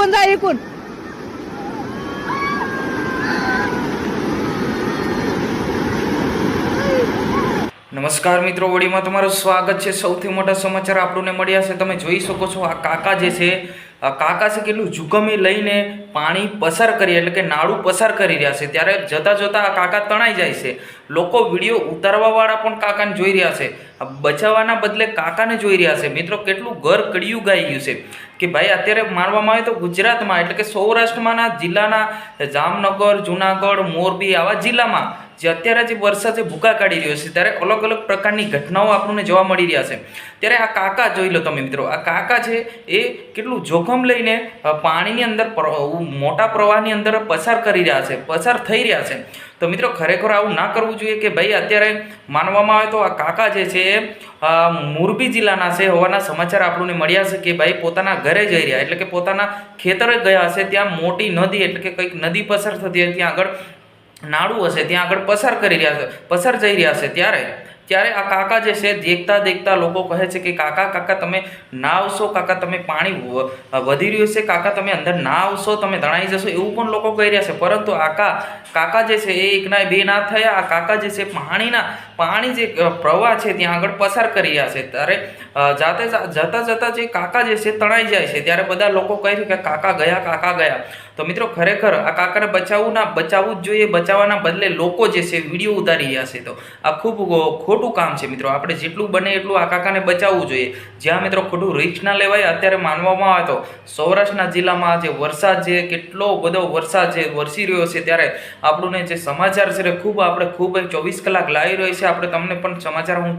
इकून जा इकून નમસ્કાર મિત્રો વડીમાં તમારું સ્વાગત છે સૌથી મોટા સમાચાર આપણને મળ્યા છે તમે જોઈ શકો છો આ કાકા જે છે કાકા છે કેટલું જુકમી લઈને પાણી પસાર કરી એટલે કે નાળું પસાર કરી રહ્યા છે. ત્યારે જતાં જતાં આ કાકા તણાઈ જાય છે. લોકો વીડિયો ઉતારવાવાળા પણ કાકાને જોઈ રહ્યા છે. બચાવવાના બદલે કાકાને જોઈ રહ્યા છે. મિત્રો, કેટલું ઘર કડિયું ગાઈ ગયું છે. કે ભાઈ, અત્યારે માનવામાં આવે તો ગુજરાતમાં, એટલે કે સૌરાષ્ટ્રમાંના જિલ્લાના જામનગર, જુનાગઢ, મોરબી, આવા જિલ્લામાં જે અત્યારે જે વરસાદ જે ભૂકા કાઢી રહ્યો છે, ત્યારે અલગ અલગ પ્રકારની ઘટનાઓ આપણને જોવા મળી રહ્યા છે. ત્યારે આ કાકા જોઈ લો તમે મિત્રો, આ કાકા છે, એ કેટલું જોખમ લઈને પાણીની અંદર મોટા પ્રવાહની અંદર પસાર કરી રહ્યા છે, પસાર થઈ રહ્યા છે. તો મિત્રો, ખરેખર આવું ના કરવું જોઈએ કે ભાઈ, અત્યારે માનવામાં આવે તો આ કાકા જે છે એ મોરબી જિલ્લાના છે, હોવાના સમાચાર આપણને મળ્યા છે કે ભાઈ, પોતાના ઘરે જઈ રહ્યા, એટલે કે પોતાના ખેતરે ગયા હશે, ત્યાં મોટી નદી, એટલે કે કંઈક નદી પસાર થતી હોય, ત્યાં આગળ નાળું હશે, ત્યાં આગળ પસાર કરી રહ્યા છે, પસાર જઈ રહ્યા છે. ત્યારે ત્યારે આ કાકા જે છે, દેખતા દેખતા લોકો કહે છે કે, કાકા કાકા, તમે ના આવશો કાકા, તમે પાણી વધી રહ્યું છે, કાકા, તમે અંદર ના આવશો તમે તણાઈ જશો. એવું પણ લોકો કહી રહ્યા છે. પરંતુ આકા, કાકા જે છે, એ એકના બે ના થયા. આ કાકા જે છે, પાણીના, પાણી જે પ્રવાહ છે, ત્યાં આગળ પસાર કરી રહ્યા છે. ત્યારે જાતે જતા જતા જે કાકા જે છે તણાઈ જાય છે. ત્યારે બધા લોકો કહે છે કે કાકા ગયા કાકા ગયા. તો મિત્રો ખરેખર આ કાકાને બચાવવું ના, બચાવવું જ જોઈએ. બચાવવાના બદલે લોકો જે છે વીડિયો ઉતારી રહ્યા છે. તો આ ખૂબ ખોટું કામ છે મિત્રો. આપણે જેટલું બને એટલું આ કાકાને બચાવવું જોઈએ. જ્યાં મિત્રો ખોટું રિસ્ક ના લેવાય, અત્યારે માનવામાં આવે તો સૌરાષ્ટ્રના જિલ્લામાં જે વરસાદ છે કેટલો બધો વરસાદ છે વરસી રહ્યો છે ત્યારે આપણને જે સમાચાર છે એ ખૂબ આપણે ખૂબ ચોવીસ કલાક લાવી રહ્યો છે. આપણે તમને પણ સમાચાર હું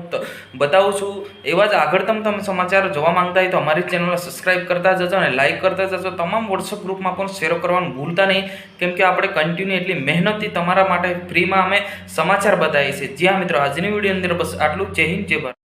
બતાવું છું. એવા જ આગળતમ તમે સમાચાર જોવા માંગતા હોય તો અમારી ચેનલને સબસ્ક્રાઇબ કરતા જજો અને લાઇક કરતા જજો. તમામ વોટ્સઅપ ગ્રુપમાં પણ શેર કરવાનું ભૂલતા નહીં. કેમ કે આપણે કન્ટિન્યુ એટલી મહેનતથી તમારા માટે ફ્રીમાં અમે સમાચાર બતાવીએ છીએ. જ્યાં મિત્રો, આજની વીડિયો અંદર બસ આટલું. જય હિન્દ, જય ભારત.